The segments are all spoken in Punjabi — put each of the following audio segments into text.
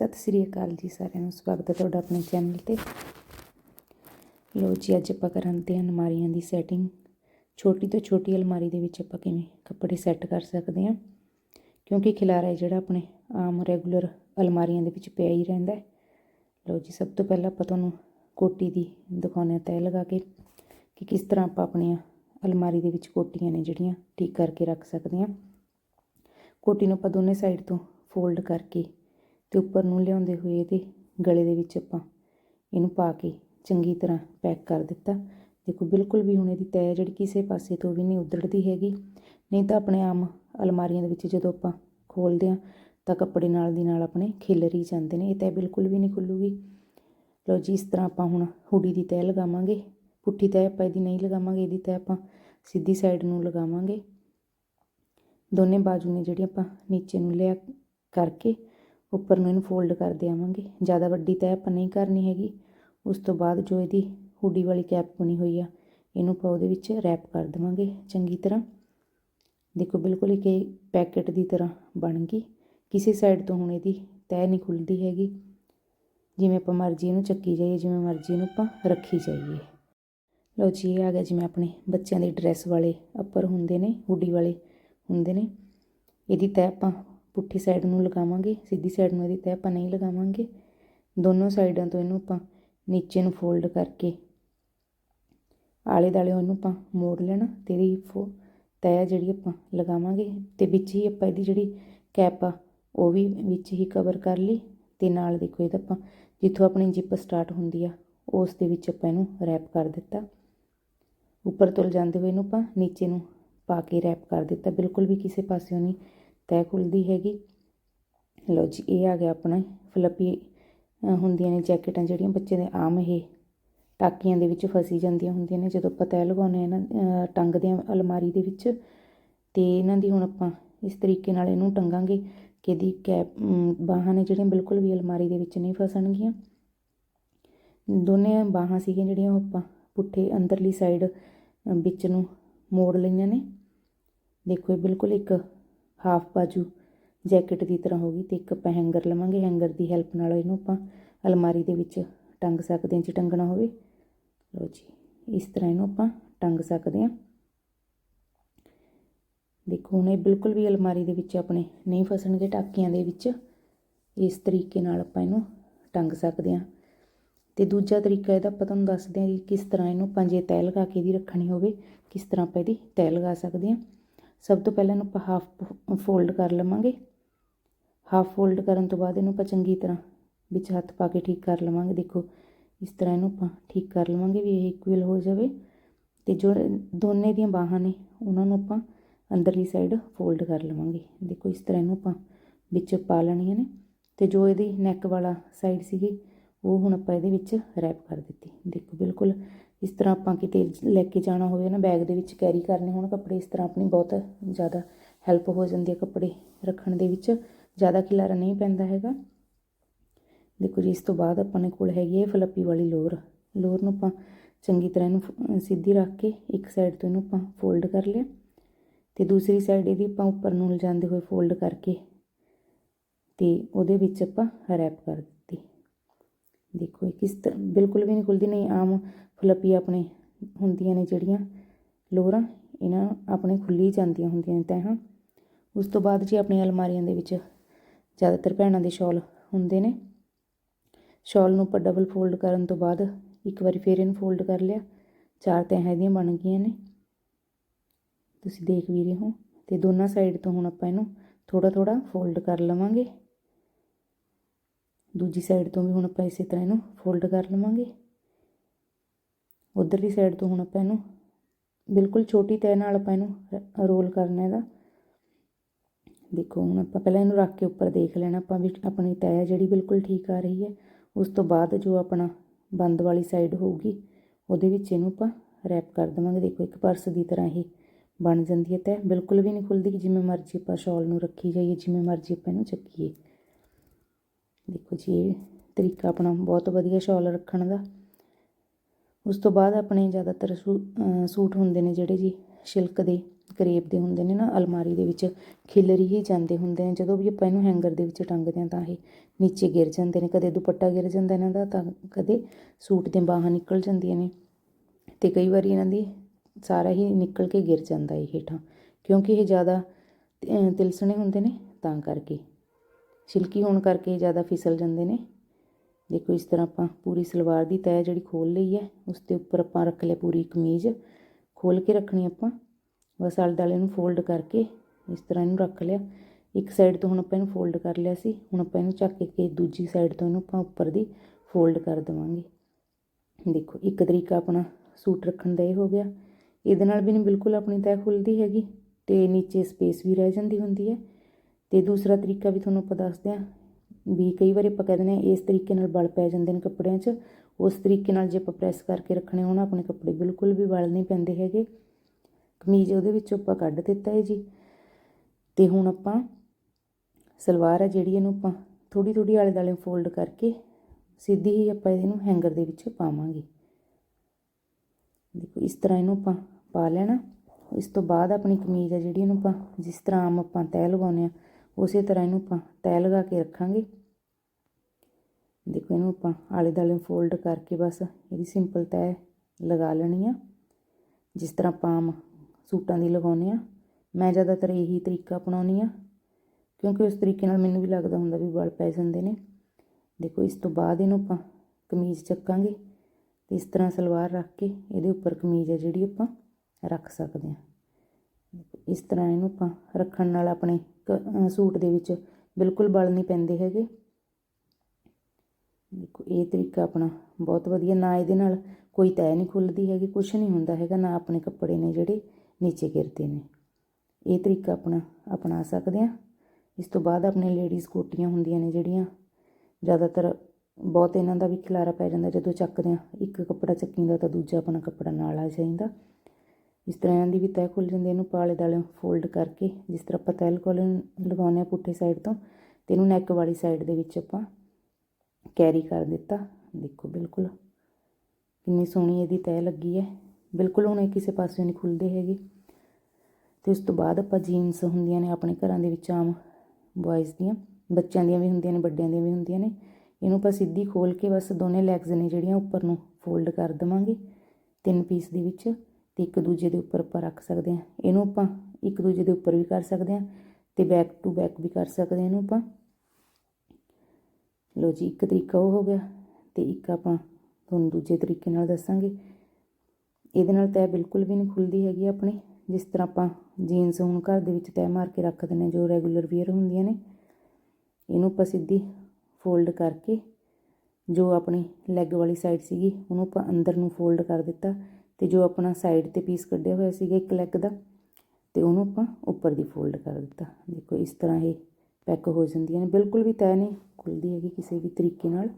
ਸਤਿ ਸ੍ਰੀ ਅਕਾਲ ਜੀ ਸਾਰਿਆਂ ਨੂੰ, ਸਵਾਗਤ ਹੈ ਤੁਹਾਡਾ ਆਪਣੇ ਚੈਨਲ ਤੇ। ਲੋ ਜੀ, ਅੱਜ ਆਪਾਂ ਕਰਾਂਗੇ ਹਾਂ ਅਲਮਾਰੀਆਂ ਦੀ ਸੈਟਿੰਗ ਛੋਟੀ ਤੋਂ ਛੋਟੀ ਅਲਮਾਰੀ ਦੇ ਵਿੱਚ ਆਪਾਂ ਕਿਵੇਂ ਕੱਪੜੇ ਸੈੱਟ ਕਰ ਸਕਦੇ ਹਾਂ। ਕਿਉਂਕਿ ਖਿਲਾਰਾ ਹੈ ਜਿਹੜਾ ਆਪਣੇ ਆਮ ਰੈਗੂਲਰ ਅਲਮਾਰੀਆਂ ਦੇ ਵਿੱਚ ਪਿਆ ਹੀ ਰਹਿੰਦਾ ਹੈ। ਲੋ ਜੀ, ਸਭ ਤੋਂ ਪਹਿਲਾਂ ਆਪਾਂ ਤੁਹਾਨੂੰ ਕੋਟੀ ਦੀ ਦਿਖਾਉਂਦੇ ਹਾਂ ਤੈਅ ਲਗਾ ਕੇ ਕਿ ਕਿਸ ਤਰ੍ਹਾਂ ਆਪਾਂ ਆਪਣੀਆਂ ਅਲਮਾਰੀ ਦੇ ਵਿੱਚ ਕੋਟੀਆਂ ਨੇ ਜਿਹੜੀਆਂ ਠੀਕ ਕਰਕੇ ਰੱਖ ਸਕਦੇ ਹਾਂ। ਕੋਟੀ ਨੂੰ ਆਪਾਂ ਦੋਨੇ ਸਾਈਡ ਤੋਂ ਫੋਲਡ ਕਰਕੇ ਅਤੇ ਉੱਪਰ ਨੂੰ ਲਿਆਉਂਦੇ ਹੋਏ ਇਹਦੇ ਗਲੇ ਦੇ ਵਿੱਚ ਆਪਾਂ ਇਹਨੂੰ ਪਾ ਕੇ ਚੰਗੀ ਤਰ੍ਹਾਂ ਪੈਕ ਕਰ ਦਿੱਤਾ। ਦੇਖੋ, ਬਿਲਕੁਲ ਵੀ ਹੁਣ ਇਹਦੀ ਤੈਅ ਜਿਹੜੀ ਕਿਸੇ ਪਾਸੇ ਤੋਂ ਵੀ ਨਹੀਂ ਉਧੜਦੀ ਹੈਗੀ। ਨਹੀਂ ਤਾਂ ਆਪਣੇ ਆਮ ਅਲਮਾਰੀਆਂ ਦੇ ਵਿੱਚ ਜਦੋਂ ਆਪਾਂ ਖੋਲਦੇ ਹਾਂ, ਤਾਂ ਕੱਪੜੇ ਨਾਲ ਦੀ ਨਾਲ ਆਪਣੇ ਖਿਲਰ ਹੀ ਜਾਂਦੇ ਨੇ। ਇਹ ਤੈਅ ਬਿਲਕੁਲ ਵੀ ਨਹੀਂ ਖੁੱਲੂਗੀ। ਲਓ ਜੀ, ਇਸ ਤਰ੍ਹਾਂ ਆਪਾਂ ਹੁਣ ਹੁੱਡੀ ਦੀ ਤੈਅ ਲਗਾਵਾਂਗੇ। ਪੁੱਠੀ ਤੈਅ ਆਪਾਂ ਇਹਦੀ ਨਹੀਂ ਲਗਾਵਾਂਗੇ, ਇਹਦੀ ਤੈਅ ਆਪਾਂ ਸਿੱਧੀ ਸਾਈਡ ਨੂੰ ਲਗਾਵਾਂਗੇ। ਦੋਨੇ ਬਾਜੂ ਨੇ ਜਿਹੜੀ ਆਪਾਂ ਨੀਚੇ ਨੂੰ ਲਿਆ ਕਰਕੇ ਉੱਪਰ ਨੂੰ ਇਹਨੂੰ ਫੋਲਡ ਕਰ ਦੇਵਾਂਗੇ। ਜ਼ਿਆਦਾ ਵੱਡੀ ਤੈਅ ਆਪਾਂ ਨਹੀਂ ਕਰਨੀ ਹੈਗੀ। ਉਸ ਤੋਂ ਬਾਅਦ ਜੋ ਇਹਦੀ ਹੁੱਡੀ ਵਾਲੀ ਕੈਪ ਬਣੀ ਹੋਈ ਆ, ਇਹਨੂੰ ਆਪਾਂ ਉਹਦੇ ਵਿੱਚ ਰੈਪ ਕਰ ਦੇਵਾਂਗੇ ਚੰਗੀ ਤਰ੍ਹਾਂ। ਦੇਖੋ, ਬਿਲਕੁਲ ਇੱਕ ਇਹ ਪੈਕੇਟ ਦੀ ਤਰ੍ਹਾਂ ਬਣ ਗਈ। ਕਿਸੇ ਸਾਈਡ ਤੋਂ ਹੁਣ ਇਹਦੀ ਤੈਅ ਨਹੀਂ ਖੁੱਲਦੀ ਹੈਗੀ। ਜਿਵੇਂ ਆਪਾਂ ਮਰਜ਼ੀ ਇਹਨੂੰ ਚੱਕੀ ਜਾਈਏ, ਜਿਵੇਂ ਮਰਜ਼ੀ ਇਹਨੂੰ ਆਪਾਂ ਰੱਖੀ ਜਾਈਏ। ਲਓ ਜੀ, ਇਹ ਆ ਗਿਆ ਜਿਵੇਂ ਆਪਣੇ ਬੱਚਿਆਂ ਦੇ ਡਰੈਸ ਵਾਲੇ ਅੱਪਰ ਹੁੰਦੇ ਨੇ ਹੁੱਡੀ ਵਾਲੇ ਹੁੰਦੇ ਨੇ। ਇਹਦੀ ਤੈਅ ਆਪਾਂ ਪੁੱਠੀ ਸਾਈਡ ਨੂੰ ਲਗਾਵਾਂਗੇ, ਸਿੱਧੀ ਸਾਈਡ ਨੂੰ ਇਹਦੀ ਤੈਅ ਆਪਾਂ ਨਹੀਂ ਲਗਾਵਾਂਗੇ। ਦੋਨੋਂ ਸਾਈਡਾਂ ਤੋਂ ਇਹਨੂੰ ਆਪਾਂ ਨੀਚੇ ਨੂੰ ਫੋਲਡ ਕਰਕੇ ਆਲੇ ਦਾਲੇ ਉਹਨੂੰ ਆਪਾਂ ਮੋੜ ਲੈਣਾ ਤੇ ਇਹਦੀ ਫੋ ਤੈਅ ਜਿਹੜੀ ਆਪਾਂ ਲਗਾਵਾਂਗੇ ਤੇ ਵਿੱਚ ਹੀ ਆਪਾਂ ਇਹਦੀ ਜਿਹੜੀ ਕੈਪ ਆ, ਉਹ ਵੀ ਵਿੱਚ ਹੀ ਕਵਰ ਕਰ ਲਈ ਤੇ ਨਾਲ ਦੇਖੋ ਇਹਦਾ ਆਪਾਂ ਜਿੱਥੋਂ ਆਪਣੀ ਜਿੱਪ ਸਟਾਰਟ ਹੁੰਦੀ ਆ, ਉਸ ਦੇ ਵਿੱਚ ਆਪਾਂ ਇਹਨੂੰ ਰੈਪ ਕਰ ਦਿੱਤਾ। ਉੱਪਰ ਤੋਂ ਜਾਂਦੇ ਹੋਏ ਇਹਨੂੰ ਆਪਾਂ ਨੀਚੇ ਨੂੰ ਪਾ ਕੇ ਰੈਪ ਕਰ ਦਿੱਤਾ, ਬਿਲਕੁਲ ਵੀ ਕਿਸੇ ਪਾਸਿਓਂ ਨਹੀਂ ਤੈਅ ਖੁੱਲਦੀ ਹੈਗੀ। ਲਓ ਜੀ, ਇਹ ਆ ਗਿਆ ਆਪਣਾ ਫਲੱਪੀ ਹੁੰਦੀਆਂ ਨੇ ਜੈਕਟਾਂ ਜਿਹੜੀਆਂ ਬੱਚੇ ਦੇ ਆਮ ਇਹ ਟਾਕੀਆਂ ਦੇ ਵਿੱਚ ਫਸੀ ਜਾਂਦੀਆਂ ਹੁੰਦੀਆਂ ਨੇ। ਜਦੋਂ ਆਪਾਂ ਤੈਅ ਲਗਾਉਂਦੇ ਆ ਨਾ ਟੰਗਦੇ ਆ ਅਲਮਾਰੀ ਦੇ ਵਿੱਚ, ਤੇ ਇਹਨਾਂ ਦੀ ਹੁਣ ਆਪਾਂ ਇਸ ਤਰੀਕੇ ਨਾਲ ਇਹਨੂੰ ਟੰਗਾਂਗੇ ਕਿ ਇਹਦੀ ਕੈਪ ਬਾਹਾਂ ਨੇ ਜਿਹੜੀਆਂ ਬਿਲਕੁਲ ਵੀ ਅਲਮਾਰੀ ਦੇ ਵਿੱਚ ਨਹੀਂ ਫਸਣਗੀਆਂ। ਦੋਨੇ ਬਾਹਾਂ ਸੀਗੀਆਂ ਜਿਹੜੀਆਂ ਉਹ ਆਪਾਂ ਪੁੱਠੇ ਅੰਦਰਲੀ ਸਾਈਡ ਵਿੱਚ ਨੂੰ ਮੋੜ ਲਈਆਂ ਨੇ। ਦੇਖੋ ਇਹ ਬਿਲਕੁਲ ਇੱਕ ਹਾਫ ਬਾਜੂ ਜੈਕਟ ਦੀ ਤਰ੍ਹਾਂ ਹੋ ਗਈ ਤੇ ਇੱਕ ਆਪਾਂ ਹੈਂਗਰ ਲਵਾਂਗੇ। ਹੈਂਗਰ ਦੀ ਹੈਲਪ ਨਾਲ ਇਹਨੂੰ ਆਪਾਂ ਅਲਮਾਰੀ ਦੇ ਵਿੱਚ ਟੰਗ ਸਕਦੇ ਹਾਂ ਜੇ ਟੰਗਣਾ ਹੋਵੇ। ਲਓ ਜੀ, ਇਸ ਤਰ੍ਹਾਂ ਇਹਨੂੰ ਆਪਾਂ ਟੰਗ ਸਕਦੇ ਹਾਂ। ਦੇਖੋ, ਹੁਣ ਇਹ ਬਿਲਕੁਲ ਵੀ ਅਲਮਾਰੀ ਦੇ ਵਿੱਚ ਆਪਣੇ ਨਹੀਂ ਫਸਣਗੇ, ਟਾਕੀਆਂ ਦੇ ਵਿੱਚ। ਇਸ ਤਰੀਕੇ ਨਾਲ ਆਪਾਂ ਇਹਨੂੰ ਟੰਗ ਸਕਦੇ ਹਾਂ। ਤੇ ਦੂਜਾ ਤਰੀਕਾ ਇਹਦਾ ਆਪਾਂ ਤੁਹਾਨੂੰ ਦੱਸਦੇ ਹਾਂ ਕਿ ਕਿਸ ਤਰ੍ਹਾਂ ਇਹਨੂੰ ਆਪਾਂ ਜੇ ਤੈਅ ਲਗਾ ਕੇ ਇਹਦੀ ਰੱਖਣੀ ਹੋਵੇ, ਕਿਸ ਤਰ੍ਹਾਂ ਆਪਾਂ ਇਹਦੀ ਤੈਅ ਲਗਾ ਸਕਦੇ ਹਾਂ। ਸਭ ਤੋਂ ਪਹਿਲਾਂ ਇਹਨੂੰ ਆਪਾਂ ਹਾਫ ਫੋਲਡ ਕਰ ਲਵਾਂਗੇ। ਹਾਫ ਫੋਲਡ ਕਰਨ ਤੋਂ ਬਾਅਦ ਇਹਨੂੰ ਆਪਾਂ ਚੰਗੀ ਤਰ੍ਹਾਂ ਵਿੱਚ ਹੱਥ ਪਾ ਕੇ ਠੀਕ ਕਰ ਲਵਾਂਗੇ। ਦੇਖੋ, ਇਸ ਤਰ੍ਹਾਂ ਇਹਨੂੰ ਆਪਾਂ ਠੀਕ ਕਰ ਲਵਾਂਗੇ ਵੀ ਇਹ ਇਕੁਅਲ ਹੋ ਜਾਵੇ। ਤੇ ਜੋ ਦੋਨੇ ਦੀਆਂ ਬਾਹਾਂ ਨੇ, ਉਹਨਾਂ ਨੂੰ ਆਪਾਂ ਅੰਦਰਲੀ ਸਾਈਡ ਫੋਲਡ ਕਰ ਲਵਾਂਗੇ। ਦੇਖੋ, ਇਸ ਤਰ੍ਹਾਂ ਇਹਨੂੰ ਆਪਾਂ ਵਿੱਚ ਪਾ ਲੈਣੀਆਂ ਨੇ। ਤੇ ਜੋ ਇਹਦੀ ਨੈਕ ਵਾਲਾ ਸਾਈਡ ਸੀਗੀ, ਉਹ ਹੁਣ ਆਪਾਂ ਇਹਦੇ ਵਿੱਚ ਰੈਪ ਕਰ ਦਿੱਤੀ। ਦੇਖੋ, ਬਿਲਕੁਲ ਇਸ ਤਰ੍ਹਾਂ ਆਪਾਂ ਕਿਤੇ ਲੈ ਕੇ ਜਾਣਾ ਹੋਵੇ ਨਾ ਬੈਗ ਦੇ ਵਿੱਚ ਕੈਰੀ ਕਰਨੇ ਹੋਣ, ਕੱਪੜੇ ਇਸ ਤਰ੍ਹਾਂ ਆਪਣੀ ਬਹੁਤ ਜ਼ਿਆਦਾ ਹੈਲਪ ਹੋ ਜਾਂਦੀ ਹੈ ਕੱਪੜੇ ਰੱਖਣ ਦੇ ਵਿੱਚ, ਜ਼ਿਆਦਾ ਖਿਲਾਰਾ ਨਹੀਂ ਪੈਂਦਾ ਹੈਗਾ। ਦੇਖੋ ਜੀ, ਇਸ ਤੋਂ ਬਾਅਦ ਆਪਾਂ ਨੇ ਕੋਲ ਹੈਗੀ ਹੈ ਫਲੱਪੀ ਵਾਲੀ ਲੋਰ ਲੋਰ ਨੂੰ ਆਪਾਂ ਚੰਗੀ ਤਰ੍ਹਾਂ ਇਹਨੂੰ ਸਿੱਧੀ ਰੱਖ ਕੇ ਇੱਕ ਸਾਈਡ ਤੋਂ ਇਹਨੂੰ ਆਪਾਂ ਫੋਲਡ ਕਰ ਲਿਆ ਤੇ ਦੂਸਰੀ ਸਾਈਡ ਇਹਦੀ ਆਪਾਂ ਉੱਪਰ ਨੂੰ ਲਿਜਾਂਦੇ ਹੋਏ ਫੋਲਡ ਕਰਕੇ ਤੇ ਉਹਦੇ ਵਿੱਚ ਆਪਾਂ ਰੈਪ ਕਰ ਦਿੱਤੀ। ਦੇਖੋ ਇਹ ਕਿਸ ਤਰ੍ਹਾਂ ਬਿਲਕੁਲ ਵੀ ਨਹੀਂ ਖੁੱਲਦੀ, ਨਹੀਂ ਆਮ ਫਲੱਪੀ ਆਪਣੇ ਹੁੰਦੀਆਂ ਨੇ ਜਿਹੜੀਆਂ ਲੋਰਾਂ, ਇਹਨਾਂ ਆਪਣੇ ਖੁੱਲੀ ਜਾਂਦੀਆਂ ਹੁੰਦੀਆਂ ਨੇ ਤਹਿਾਂ। ਉਸ ਤੋਂ ਬਾਅਦ ਜੀ ਆਪਣੀਆਂ ਅਲਮਾਰੀਆਂ ਦੇ ਵਿੱਚ ਜ਼ਿਆਦਾਤਰ ਭੈਣਾਂ ਦੇ ਸ਼ਾਲ ਹੁੰਦੇ ਨੇ, ਸ਼ਾਲ ਨੂੰ ਆਪਾਂ ਡਬਲ ਫੋਲਡ ਕਰਨ ਤੋਂ ਬਾਅਦ ਇੱਕ ਵਾਰੀ ਫੇਰ ਇਹਨੂੰ ਫੋਲਡ ਕਰ ਲਿਆ, ਚਾਰ ਤੈਹਾਂ ਇਹਦੀਆਂ ਬਣ ਗਈਆਂ ਨੇ। ਤੁਸੀਂ ਦੇਖ ਵੀ ਰਹੇ ਹੋ ਤੇ ਦੋਨਾਂ ਸਾਈਡ ਤੋਂ ਹੁਣ ਆਪਾਂ ਇਹਨੂੰ ਥੋੜਾ ਥੋੜਾ ਫੋਲਡ ਕਰ ਲਵਾਂਗੇ। ਦੂਜੀ ਸਾਈਡ ਤੋਂ ਵੀ ਹੁਣ ਆਪਾਂ ਇਸੇ ਤਰ੍ਹਾਂ ਇਹਨੂੰ ਫੋਲਡ ਕਰ ਲਵਾਂਗੇ। ਉਧਰਲੀ ਸਾਈਡ ਤੋਂ ਹੁਣ ਆਪਾਂ ਇਹਨੂੰ ਬਿਲਕੁਲ ਛੋਟੀ ਤੈ ਨਾਲ ਆਪਾਂ ਇਹਨੂੰ ਰੋਲ ਕਰਨਾ ਇਹਦਾ। ਦੇਖੋ, ਹੁਣ ਆਪਾਂ ਪਹਿਲਾਂ ਇਹਨੂੰ ਰੱਖ ਕੇ ਉੱਪਰ ਦੇਖ ਲੈਣਾ, ਆਪਾਂ ਵੀ ਆਪਣੀ ਤੈ ਜਿਹੜੀ ਬਿਲਕੁਲ ਠੀਕ ਆ ਰਹੀ ਹੈ, ਉਸ ਤੋਂ ਬਾਅਦ ਜੋ ਆਪਣਾ ਬੰਦ ਵਾਲੀ ਸਾਈਡ ਹੋਊਗੀ, ਉਹਦੇ ਵਿੱਚ ਇਹਨੂੰ ਆਪਾਂ ਰੈਪ ਕਰ ਦੇਵਾਂਗੇ। ਦੇਖੋ, ਇੱਕ ਪਰਸ ਦੀ ਤਰ੍ਹਾਂ ਇਹ ਬਣ ਜਾਂਦੀ ਹੈ ਤੈ ਬਿਲਕੁਲ ਵੀ ਨਹੀਂ ਖੁੱਲਦੀ ਜਿਵੇਂ ਮਰਜ਼ੀ ਆਪਾਂ ਸ਼ਾਲ ਨੂੰ ਰੱਖੀ ਜਾਈਏ, ਜਿਵੇਂ ਮਰਜ਼ੀ ਆਪਾਂ ਇਹਨੂੰ ਚੱਕੀਏ। ਦੇਖੋ ਜੀ, ਇਹ ਤਰੀਕਾ ਆਪਣਾ ਬਹੁਤ ਵਧੀਆ ਸ਼ਾਲ ਰੱਖਣ ਦਾ। ਉਸ ਤੋਂ ਬਾਅਦ ਆਪਣੇ ਜ਼ਿਆਦਾਤਰ ਸੂ ਸੂਟ ਹੁੰਦੇ ਨੇ ਜਿਹੜੇ ਜੀ ਸ਼ਿਲਕ ਦੇ ਕਰੇਬ ਦੇ ਹੁੰਦੇ ਨੇ ਨਾ ਅਲਮਾਰੀ ਦੇ ਵਿੱਚ ਖਿਲਰੀ ਹੀ ਜਾਂਦੇ ਹੁੰਦੇ ਨੇ ਜਦੋਂ ਵੀ ਆਪਾਂ ਇਹਨੂੰ ਹੈਂਗਰ ਦੇ ਵਿੱਚ ਟੰਗਦੇ ਹਾਂ ਤਾਂ ਇਹ ਨੀਚੇ ਗਿਰ ਜਾਂਦੇ ਨੇ ਕਦੇ ਦੁਪੱਟਾ ਗਿਰ ਜਾਂਦਾ ਇਹਨਾਂ ਦਾ ਤਾਂ ਕਦੇ ਸੂਟ ਦੀਆਂ ਬਾਹਾਂ ਨਿਕਲ ਜਾਂਦੀਆਂ ਨੇ। ਤੇ ਕਈ ਵਾਰੀ ਇਹਨਾਂ ਦੀ ਸਾਰਾ ਹੀ ਨਿਕਲ ਕੇ ਗਿਰ ਜਾਂਦਾ ਇਹ ਹੇਠਾਂ ਕਿਉਂਕਿ ਇਹ ਜ਼ਿਆਦਾ ਅਹ, ਤਿਲਸਣੇ ਹੁੰਦੇ ਨੇ ਤਾਂ ਕਰਕੇ। ਛਿਲਕੀ ਹੋਣ ਕਰਕੇ ਜ਼ਿਆਦਾ ਫਿਸਲ ਜਾਂਦੇ ਨੇ। ਦੇਖੋ ਇਸ ਤਰ੍ਹਾਂ ਆਪਾਂ ਪੂਰੀ ਸਲਵਾਰ ਦੀ ਤੈਅ ਜਿਹੜੀ ਖੋਲ ਲਈ ਹੈ, ਉਸ ਦੇ ਉੱਪਰ ਆਪਾਂ ਰੱਖ ਲਿਆ ਪੂਰੀ ਕਮੀਜ਼। ਖੋਲ ਕੇ ਰੱਖਣੀ ਆਪਾਂ। ਬਸ ਆਲੇ ਦੁਆਲੇ ਨੂੰ ਫੋਲਡ ਕਰਕੇ ਇਸ ਤਰ੍ਹਾਂ ਇਹਨੂੰ ਰੱਖ ਲਿਆ। ਇੱਕ ਸਾਈਡ ਤੋਂ ਹੁਣ ਆਪਾਂ ਇਹਨੂੰ ਫੋਲਡ ਕਰ ਲਿਆ ਸੀ। ਹੁਣ ਆਪਾਂ ਇਹਨੂੰ ਚੱਕ ਕੇ ਦੂਜੀ ਸਾਈਡ ਤੋਂ ਇਹਨੂੰ ਆਪਾਂ ਉੱਪਰ ਦੀ ਫੋਲਡ ਕਰ ਦੇਵਾਂਗੇ। ਦੇਖੋ, ਇੱਕ ਤਰੀਕਾ ਆਪਣਾ ਸੂਟ ਰੱਖਣ ਦਾ ਇਹ ਹੋ ਗਿਆ। ਇਹਦੇ ਨਾਲ ਵੀ ਨਹੀਂ ਬਿਲਕੁਲ ਆਪਣੀ ਤੈਅ ਖੁੱਲਦੀ ਹੈਗੀ ਤੇ ਨੀਚੇ ਸਪੇਸ ਵੀ ਰਹਿ ਜਾਂਦੀ ਹੁੰਦੀ ਹੈ। ਤੇ ਦੂਸਰਾ ਤਰੀਕਾ ਵੀ ਤੁਹਾਨੂੰ ਆਪਾਂ ਦੱਸਦੇ ਹਾਂ। ਵੀ ਕਈ ਵਾਰੀ ਆਪਾਂ ਕਹਿ ਦਿੰਦੇ ਨੇ ਇਸ ਤਰੀਕੇ ਨਾਲ ਵਲ ਪੈ ਜਾਂਦੇ ਨੇ ਕੱਪੜਿਆਂ 'ਚ, ਉਸ ਤਰੀਕੇ ਨਾਲ ਜੇ ਆਪਾਂ ਪ੍ਰੈਸ ਕਰਕੇ ਰੱਖਣੇ ਹੋਣ, ਆਪਣੇ ਕੱਪੜੇ ਬਿਲਕੁਲ ਵੀ ਵਲ ਨਹੀਂ ਪੈਂਦੇ ਹੈਗੇ। ਕਮੀਜ਼ ਉਹਦੇ ਵਿੱਚੋਂ ਆਪਾਂ ਕੱਢ ਦਿੱਤਾ ਹੈ ਜੀ। ਤੇ ਹੁਣ ਆਪਾਂ ਸਲਵਾਰ ਹੈ ਜਿਹੜੀ ਇਹਨੂੰ ਆਪਾਂ ਥੋੜੀ ਥੋੜੀ ਆਲੇ ਦੁਆਲੇ ਫੋਲਡ ਕਰਕੇ ਸਿੱਧੀ ਹੀ ਆਪਾਂ ਇਹਨੂੰ ਹੈਂਗਰ ਦੇ ਵਿੱਚ ਪਾਵਾਂਗੇ। ਦੇਖੋ, ਇਸ ਤਰ੍ਹਾਂ ਇਹਨੂੰ ਆਪਾਂ ਪਾ ਲੈਣਾ। ਇਸ ਤੋਂ ਬਾਅਦ ਆਪਣੀ ਕਮੀਜ਼ ਆ ਜਿਹੜੀ ਇਹਨੂੰ ਆਪਾਂ ਜਿਸ ਤਰ੍ਹਾਂ ਆਮ ਆਪਾਂ ਤੈਅ ਲਗਾਉਂਦੇ ਆ ਉਸੇ ਤਰ੍ਹਾਂ ਇਹਨੂੰ ਆਪਾਂ ਤੈਅ ਲਗਾ ਕੇ ਰੱਖਾਂਗੇ। ਦੇਖੋ ਇਹਨੂੰ ਆਪਾਂ ਆਲੇ ਦੁਆਲੇ ਫੋਲਡ ਕਰਕੇ ਬਸ ਇਹਦੀ ਸਿੰਪਲ ਤੈਅ ਲਗਾ ਲੈਣੀ ਆ। ਜਿਸ ਤਰ੍ਹਾਂ ਆਪਾਂ ਆਮ ਸੂਟਾਂ ਦੀ ਲਗਾਉਂਦੇ ਆ। ਮੈਂ ਜ਼ਿਆਦਾਤਰ ਇਹੀ ਤਰੀਕਾ ਅਪਣਾਉਂਦੀ ਆ। ਕਿਉਂਕਿ ਉਸ ਤਰੀਕੇ ਨਾਲ ਮੈਨੂੰ ਵੀ ਲੱਗਦਾ ਹੁੰਦਾ ਵੀ ਵਲ ਪੈ ਜਾਂਦੇ ਨੇ। ਦੇਖੋ, ਇਸ ਤੋਂ ਬਾਅਦ ਇਹਨੂੰ ਆਪਾਂ ਕਮੀਜ਼ ਚੱਕਾਂਗੇ ਤੇ ਇਸ ਤਰ੍ਹਾਂ ਸਲਵਾਰ ਰੱਖ ਕੇ ਇਹਦੇ ਉੱਪਰ ਕਮੀਜ਼ ਹੈ ਜਿਹੜੀ ਆਪਾਂ ਰੱਖ ਸਕਦੇ ਹਾਂ ਇਸ ਤਰ੍ਹਾਂ ਇਹਨੂੰ ਆਪਾਂ ਰੱਖਣ ਨਾਲ ਆਪਣੇ ਕ- ਸੂਟ ਦੇ ਵਿੱਚ ਬਿਲਕੁਲ ਬਲ ਨਹੀਂ ਪੈਂਦੇ ਹੈਗੇ। ਦੇਖੋ, ਇਹ ਤਰੀਕਾ ਆਪਣਾ ਬਹੁਤ ਵਧੀਆ। ਨਾ ਇਹਦੇ ਨਾਲ ਕੋਈ ਤੈਅ ਨਹੀਂ ਖੁੱਲਦੀ ਹੈਗੀ ਕੁਝ ਨਹੀਂ ਹੁੰਦਾ ਹੈਗਾ, ਨਾ ਆਪਣੇ ਕੱਪੜੇ ਨੇ ਜਿਹੜੇ ਨੀਚੇ ਗਿਰਦੇ ਨੇ। ਇਹ ਤਰੀਕਾ ਆਪਣਾ, ਅਪਣਾ ਸਕਦੇ ਆ ਇਸ ਤੋਂ ਬਾਅਦ ਆਪਣੇ ਲੇਡੀਜ਼ ਕੋਟੀਆਂ ਹੁੰਦੀਆਂ ਨੇ ਜਿਹੜੀਆਂ, ਜ਼ਿਆਦਾਤਰ ਬਹੁਤ ਇਹਨਾਂ ਦਾ ਵੀ ਖਿਲਾਰਾ ਪੈ ਜਾਂਦਾ। ਜਦੋਂ ਚੱਕਦੇ ਆ ਇੱਕ ਕੱਪੜਾ ਚੱਕੀਂਦਾ ਤਾਂ ਦੂਜਾ ਆਪਣਾ ਕੱਪੜਾ ਨਾਲ ਆ ਜਾਂਦਾ। ਇਸ ਤਰ੍ਹਾਂ ਇਹਨਾਂ ਦੀ ਵੀ ਤੈਅ ਖੁੱਲ ਜਾਂਦੀ ਇਹਨੂੰ ਪਾਲੇ ਦਾਲੇ ਫੋਲਡ ਕਰਕੇ, ਜਿਸ ਤਰ੍ਹਾਂ ਆਪਾਂ ਤੈਲ ਕੋਲ ਲਗਾਉਂਦੇ ਆ ਪੁੱਠੇ ਸਾਈਡ ਤੋਂ, ਤੇ ਇਹਨੂੰ ਨੈਕ ਵਾਲੀ ਸਾਈਡ ਦੇ ਵਿੱਚ ਆਪਾਂ ਕੈਰੀ ਕਰ ਦਿੱਤਾ। ਦੇਖੋ, ਬਿਲਕੁਲ ਕਿੰਨੀ ਸੋਹਣੀ ਇਹਦੀ ਤੈਅ ਲੱਗੀ ਹੈ। ਬਿਲਕੁਲ ਹੁਣ ਇਹ ਕਿਸੇ ਪਾਸੇ ਨਹੀਂ ਖੁੱਲਦੇ ਹੈਗੇ। ਤੇ ਉਸ ਤੋਂ ਬਾਅਦ ਆਪਾਂ ਜੀਨਸ ਹੁੰਦੀਆਂ ਨੇ ਆਪਣੇ ਘਰਾਂ ਦੇ ਵਿੱਚ ਆਮ ਬॉयਜ਼ ਦੀਆਂ। ਬੱਚਿਆਂ ਦੀਆਂ ਵੀ ਹੁੰਦੀਆਂ ਨੇ, ਵੱਡਿਆਂ ਦੀਆਂ ਵੀ ਹੁੰਦੀਆਂ ਨੇ। ਇਹਨੂੰ ਆਪਾਂ ਸਿੱਧੀ ਖੋਲ ਕੇ ਬਸ ਦੋਨੇ ਲੈਗਸ ਨੇ ਜਿਹੜੀਆਂ, ਉੱਪਰ ਨੂੰ ਫੋਲਡ ਕਰ ਦੇਵਾਂਗੇ। ਤਿੰਨ ਪੀਸ ਦੇ ਵਿੱਚ ਤੇ ਇੱਕ ਦੂਜੇ ਦੇ ਉੱਪਰ ਆਪਾਂ ਰੱਖ ਸਕਦੇ ਹਾਂ। ਇਹਨੂੰ ਆਪਾਂ ਇੱਕ ਦੂਜੇ ਦੇ ਉੱਪਰ ਵੀ ਕਰ ਸਕਦੇ ਹਾਂ ਤੇ ਬੈਕ ਟੂ ਬੈਕ ਵੀ ਕਰ ਸਕਦੇ ਹਾਂ ਇਹਨੂੰ ਆਪਾਂ। ਲਓ ਜੀ, ਇੱਕ ਤਰੀਕਾ ਉਹ ਹੋ ਗਿਆ ਤੇ ਇੱਕ ਆਪਾਂ ਤੁਹਾਨੂੰ ਦੂਜੇ ਤਰੀਕੇ ਨਾਲ ਦੱਸਾਂਗੇ। ਇਹਦੇ ਨਾਲ ਤੈਅ ਬਿਲਕੁਲ ਵੀ ਨਹੀਂ ਖੁੱਲਦੀ ਹੈਗੀ ਆਪਣੀ। ਜਿਸ ਤਰ੍ਹਾਂ ਆਪਾਂ ਜੀਨਸ ਹੁਣ ਘਰ ਦੇ ਵਿੱਚ ਤੈਅ ਮਾਰ ਕੇ ਰੱਖਦੇ ਨੇ ਜੋ ਰੈਗੂਲਰ ਵੇਅਰ ਹੁੰਦੀਆਂ ਨੇ। ਇਹਨੂੰ ਆਪਾਂ ਸਿੱਧੀ ਫੋਲਡ ਕਰਕੇ, ਜੋ ਆਪਣੀ ਲੈਗ ਵਾਲੀ ਸਾਈਡ ਸੀਗੀ, ਉਹਨੂੰ ਆਪਾਂ ਅੰਦਰ ਨੂੰ ਫੋਲਡ ਕਰ ਦਿੱਤਾ ਤੇ ਜੋ ਆਪਣਾ ਸਾਈਡ ਤੇ ਪੀਸ ਕੱਢਿਆ ਹੋਇਆ ਸੀਗਾ ਇੱਕ ਲੈਗ ਦਾ, ਤੇ ਉਹਨੂੰ ਆਪਾਂ ਉੱਪਰ ਦੀ ਫੋਲਡ ਕਰ ਦਿੱਤਾ। ਦੇਖੋ, ਇਸ ਤਰ੍ਹਾਂ ਇਹ ਪੈਕ ਹੋ ਜਾਂਦੀਆਂ ਨੇ। ਬਿਲਕੁਲ ਵੀ ਤੈਅ ਨਹੀਂ ਖੁੱਲਦੀ ਹੈਗੀ ਕਿਸੇ ਵੀ ਤਰੀਕੇ ਨਾਲ।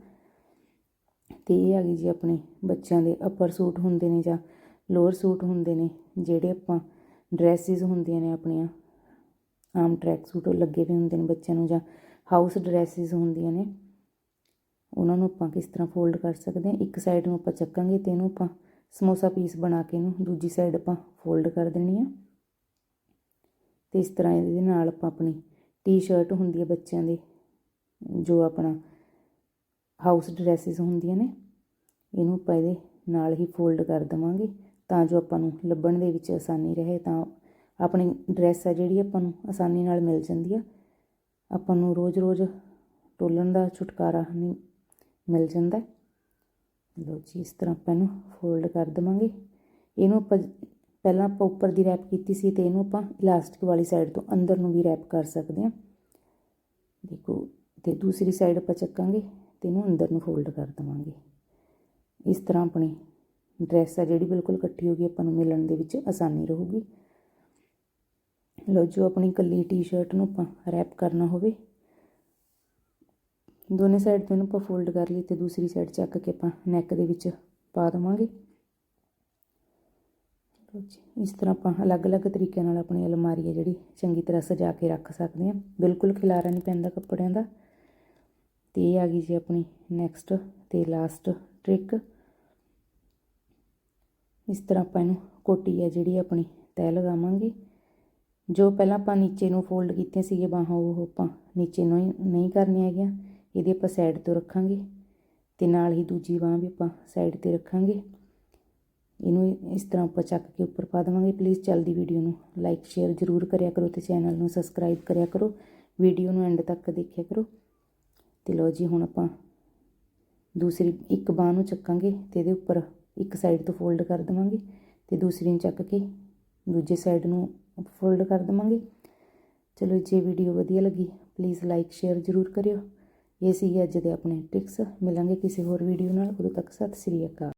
ਤੇ ਇਹ ਆ ਗਈ ਜੀ ਆਪਣੇ ਬੱਚਿਆਂ ਦੇ ਅਪਰ ਸੂਟ ਹੁੰਦੇ ਨੇ ਜਾਂ ਲੋਅਰ ਸੂਟ ਹੁੰਦੇ ਨੇ, ਜਿਹੜੇ ਆਪਾਂ ਡਰੈਸਿਸ ਹੁੰਦੀਆਂ ਨੇ ਆਪਣੀਆਂ, ਆਮ ਟਰੈਕ ਸੂਟ ਲੱਗੇ ਵੀ ਹੁੰਦੇ ਨੇ ਬੱਚਿਆਂ ਨੂੰ ਜਾਂ ਹਾਊਸ ਡਰੈਸਿਸ ਹੁੰਦੀਆਂ ਨੇ। ਉਹਨਾਂ ਨੂੰ ਆਪਾਂ ਕਿਸ ਤਰ੍ਹਾਂ ਫੋਲਡ ਕਰ ਸਕਦੇ ਹਾਂ? ਇੱਕ ਸਾਈਡ ਨੂੰ ਆਪਾਂ ਚੱਕਾਂਗੇ ਤੇ ਇਹਨੂੰ ਆਪਾਂ ਸਮੋਸਾ ਪੀਸ ਬਣਾ ਕੇ ਇਹਨੂੰ ਦੂਜੀ ਸਾਈਡ ਆਪਾਂ ਫੋਲਡ ਕਰ ਦੇਣੀ ਆ। ਤੇ ਇਸ ਤਰ੍ਹਾਂ ਇਹਦੇ ਨਾਲ ਆਪਾਂ ਆਪਣੀ ਟੀ-ਸ਼ਰਟ ਹੁੰਦੀ ਹੈ ਬੱਚਿਆਂ ਦੇ, ਜੋ ਆਪਣਾ ਹਾਊਸ ਡਰੈਸਿਸ ਹੁੰਦੀਆਂ ਨੇ, ਇਹਨੂੰ ਆਪਾਂ ਇਹਦੇ ਨਾਲ ਹੀ ਫੋਲਡ ਕਰ ਦੇਵਾਂਗੇ ਤਾਂ ਜੋ ਆਪਾਂ ਨੂੰ ਲੱਭਣ ਦੇ ਵਿੱਚ ਆਸਾਨੀ ਰਹੇ, ਤਾਂ ਆਪਣੀ ਡਰੈਸ ਆ ਜਿਹੜੀ ਆਪਾਂ ਨੂੰ ਆਸਾਨੀ ਨਾਲ ਮਿਲ ਜਾਂਦੀ ਆ। ਆਪਾਂ ਨੂੰ ਰੋਜ਼-ਰੋਜ਼ ਟੋਲਣ ਦਾ ਛੁਟਕਾਰਾ ਨਹੀਂ ਮਿਲ ਜਾਂਦਾ। ਲੋ ਜੀ, ਇਸ ਤਰ੍ਹਾਂ ਆਪਾਂ ਇਹਨੂੰ ਫੋਲਡ ਕਰ ਦੇਵਾਂਗੇ। ਇਹਨੂੰ ਆਪਾਂ ਪਹਿਲਾਂ ਆਪਾਂ ਉੱਪਰ ਦੀ ਰੈਪ ਕੀਤੀ ਸੀ ਤੇ ਇਹਨੂੰ ਆਪਾਂ ਇਲਾਸਟਿਕ ਵਾਲੀ ਸਾਈਡ ਤੋਂ ਅੰਦਰ ਨੂੰ ਵੀ ਰੈਪ ਕਰ ਸਕਦੇ ਹਾਂ। ਦੇਖੋ, ਤੇ ਦੂਸਰੀ ਸਾਈਡ ਆਪਾਂ ਚੱਕਾਂਗੇ ਤੇ ਇਹਨੂੰ ਅੰਦਰ ਨੂੰ ਫੋਲਡ ਕਰ ਦੇਵਾਂਗੇ। ਇਸ ਤਰ੍ਹਾਂ ਆਪਣੀ ਡਰੈਸ ਆ ਜਿਹੜੀ ਬਿਲਕੁਲ ਇਕੱਠੀ ਹੋ ਗਈ, ਆਪਾਂ ਨੂੰ ਮਿਲਣ ਦੇ ਵਿੱਚ ਆਸਾਨੀ ਰਹੂਗੀ। ਲਓ ਜੋ ਆਪਣੀ ਕੱਲੀ ਟੀ-ਸ਼ਰਟ ਨੂੰ ਆਪਾਂ ਰੈਪ ਕਰਨਾ ਹੋਵੇ। ਦੋਨੇ ਸਾਈਡ ਤੋਂ ਇਹਨੂੰ ਆਪਾਂ ਫੋਲਡ ਕਰ ਲਈ ਤੇ ਦੂਸਰੀ ਸਾਈਡ ਚੱਕ ਕੇ ਆਪਾਂ ਨੈਕ ਦੇ ਵਿੱਚ ਪਾ ਦੇਵਾਂਗੇ। ਇਸ ਤਰ੍ਹਾਂ ਆਪਾਂ ਅਲੱਗ-ਅਲੱਗ ਤਰੀਕੇ ਨਾਲ ਆਪਣੀ ਅਲਮਾਰੀ ਹੈ ਜਿਹੜੀ ਚੰਗੀ ਤਰ੍ਹਾਂ ਸਜਾ ਕੇ ਰੱਖ ਸਕਦੇ ਹਾਂ। ਬਿਲਕੁਲ ਖਿਲਾਰਾ ਨਹੀਂ ਪੈਂਦਾ ਕੱਪੜਿਆਂ ਦਾ। ਤੇ ਇਹ ਆ ਗਈ ਜੀ ਆਪਣੀ ਨੈਕਸਟ ਤੇ ਲਾਸਟ ਟ੍ਰਿਕ ਇਸ ਤਰ੍ਹਾਂ ਆਪਾਂ ਇਹਨੂੰ ਕੋਟੀ ਹੈ ਜਿਹੜੀ ਆਪਣੀ ਤੈਅ ਲਗਾਵਾਂਗੇ। ਜੋ ਪਹਿਲਾਂ ਆਪਾਂ ਨੀਚੇ ਨੂੰ ਫੋਲਡ ਕੀਤੀਆਂ ਸੀਗੇ, ਬਾਹਾਂ, ਉਹ ਆਪਾਂ ਨੀਚੇ ਨੂੰ ਹੀ ਨਹੀਂ ਕਰਨੀਆਂ ਹੈਗੀਆਂ। ਇਹਦੀ ਆਪਾਂ ਸਾਈਡ ਤੋਂ ਰੱਖਾਂਗੇ। ਤੇ ਨਾਲ ਹੀ ਦੂਜੀ ਬਾਹ ਵੀ ਆਪਾਂ ਸਾਈਡ ਤੇ ਰੱਖਾਂਗੇ। ਇਹਨੂੰ ਇਸ ਤਰ੍ਹਾਂ ਆਪਾਂ ਚੱਕ ਕੇ ਉੱਪਰ ਪਾ ਦੇਵਾਂਗੇ। ਪਲੀਜ਼ ਚੱਲਦੀ ਵੀਡੀਓ ਨੂੰ ਲਾਈਕ ਸ਼ੇਅਰ ਜ਼ਰੂਰ ਕਰਿਆ ਕਰੋ ਤੇ ਚੈਨਲ ਨੂੰ ਸਬਸਕ੍ਰਾਈਬ ਕਰਿਆ ਕਰੋ। ਵੀਡੀਓ ਨੂੰ ਐਂਡ ਤੱਕ ਦੇਖਿਆ ਕਰੋ। ਤੇ ਲਓ ਜੀ, ਹੁਣ ਆਪਾਂ ਦੂਸਰੀ ਇੱਕ ਬਾਹ ਨੂੰ ਚੱਕਾਂਗੇ ਤੇ ਇਹਦੇ ਉੱਪਰ ਇੱਕ ਸਾਈਡ ਤੋਂ ਫੋਲਡ ਕਰ ਦੇਵਾਂਗੇ ਤੇ ਦੂਸਰੀ ਨੂੰ ਚੱਕ ਕੇ ਦੂਜੇ ਸਾਈਡ ਨੂੰ ਫੋਲਡ ਕਰ ਦੇਵਾਂਗੇ। ਚਲੋ ਜੇ ਵੀਡੀਓ ਵਧੀਆ ਲੱਗੀ ਪਲੀਜ਼ ਲਾਈਕ ਸ਼ੇਅਰ ਜ਼ਰੂਰ ਕਰਿਓ। ਇਹ ਸੀ ਅੱਜ ਦੇ ਆਪਣੇ ਟ੍ਰਿਕਸ ਮਿਲਾਂਗੇ ਕਿਸੇ ਹੋਰ ਵੀਡੀਓ ਨਾਲ। ਉਦੋਂ ਤੱਕ ਸਤਿ ਸ੍ਰੀ ਅਕਾਲ।